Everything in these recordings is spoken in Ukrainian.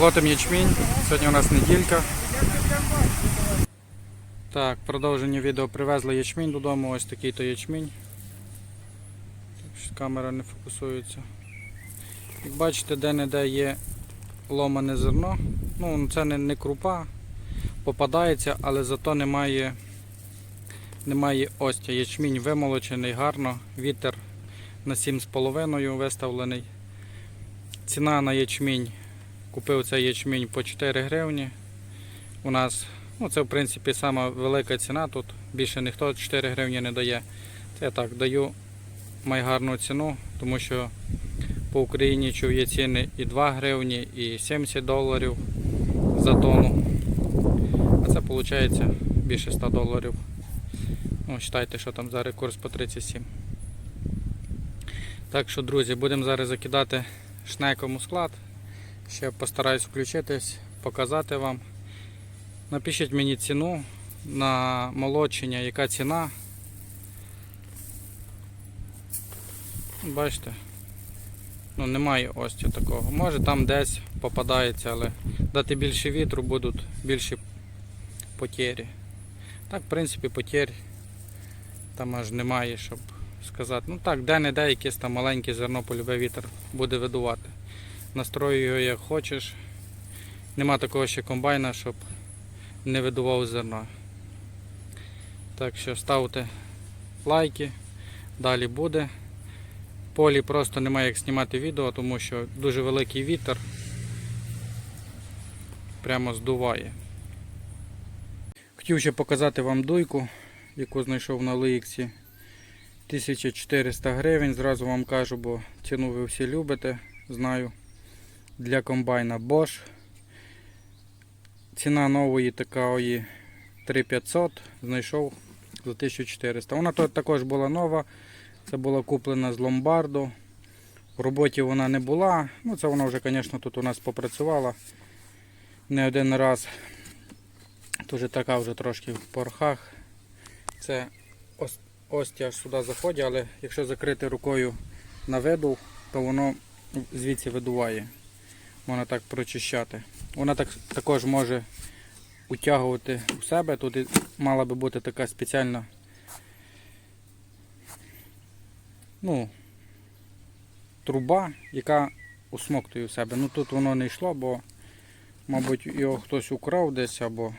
Молотим ячмінь. Сьогодні у нас неділька. Так, продовження відео привезли ячмінь додому. Ось такий то ячмінь. Щось Камера не фокусується. Як бачите, де-не-де є ломане зерно. Ну, це не, не крупа, попадається, але зато немає, немає остя. Ячмінь вимолочений гарно, вітер на 7,5 виставлений. Ціна на ячмінь. Купив цей ячмінь по 4 гривні. У нас, ну це в принципі сама велика ціна тут. Більше ніхто 4 гривні не дає. Це я так даю майгарну ціну, тому що по Україні чув є ціни і 2 гривні, і 70 доларів за тонну. А це виходить більше 100 доларів. Ну, вважайте, що там зараз курс по 37. Так що, друзі, будемо зараз закидати шнеком у склад. Ще постараюсь включитись, показати вам. Напишіть мені ціну на молочення, яка ціна. Бачите? Ну немає ось такого. Може там десь попадається, але дати більше вітру будуть більші потері. Так, в принципі, потір там аж немає, щоб сказати. Ну так, де-не-де якесь там маленьке зерно полюбе вітер буде видувати. Настрою його як хочеш. Нема такого ще комбайна, щоб не видував зерно. Так що ставте лайки, далі буде. Полі просто немає як знімати відео, тому що дуже великий вітер прямо здуває. Хотів ще показати вам дуйку, яку знайшов на Лиіксі. 1400 гривень, зразу вам кажу, бо ціну ви всі любите, знаю. Для комбайна Bosch. Ціна нової такої 3500, знайшов за 1400. Вона тут також була нова. Це була куплена з ломбарду. В роботі вона не була. Ну це вона вже, звісно, тут у нас попрацювала не один раз. Дуже така вже трошки в порохах. Це ось, ось аж сюди заходить, але якщо закрити рукою на видув, то воно звідси видуває. Можна так прочищати. Вона так, також може утягувати у себе. Тут мала би бути така спеціальна ну, труба, яка усмоктує в себе. Ну тут воно не йшло, бо, мабуть, його хтось украв десь або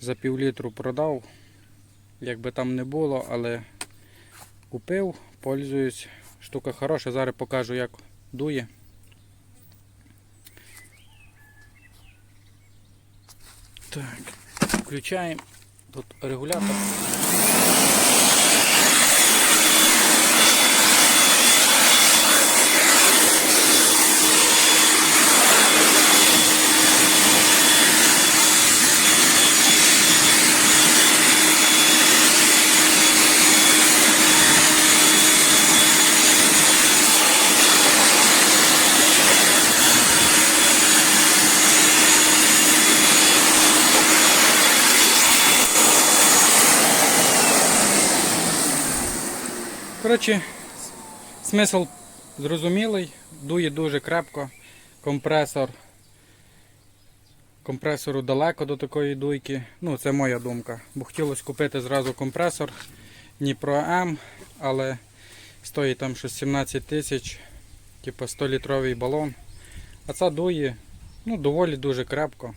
за півлітру продав. Як би там не було, але купив, пользуюсь. Штука хороша, зараз покажу як дує. Так, включаємо тут регулятор. Коротше, смисл зрозумілий, дує дуже крепко. Компресор. Компресору далеко до такої дуйки. Ну, це моя думка. Бо хотілося купити зразу компресор Дніпро М, але стоїть там щось 17 тисяч, типу 100 літровий балон. А це дує ну, доволі дуже крепко.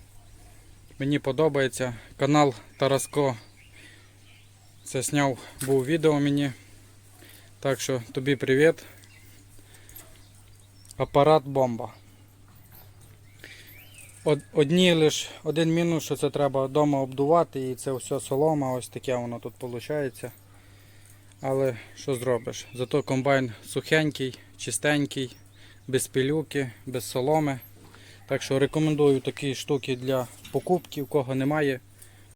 Мені подобається. Канал Тараско. Це зняв, був відео мені. Так що тобі привіт. Апарат бомба. Од- Одні лиш один мінус, що це треба вдома обдувати і це все солома, ось таке воно тут виходить. Але що зробиш? Зато комбайн сухенький, чистенький, без пилюки, без соломи. Так що рекомендую такі штуки для покупки, у кого немає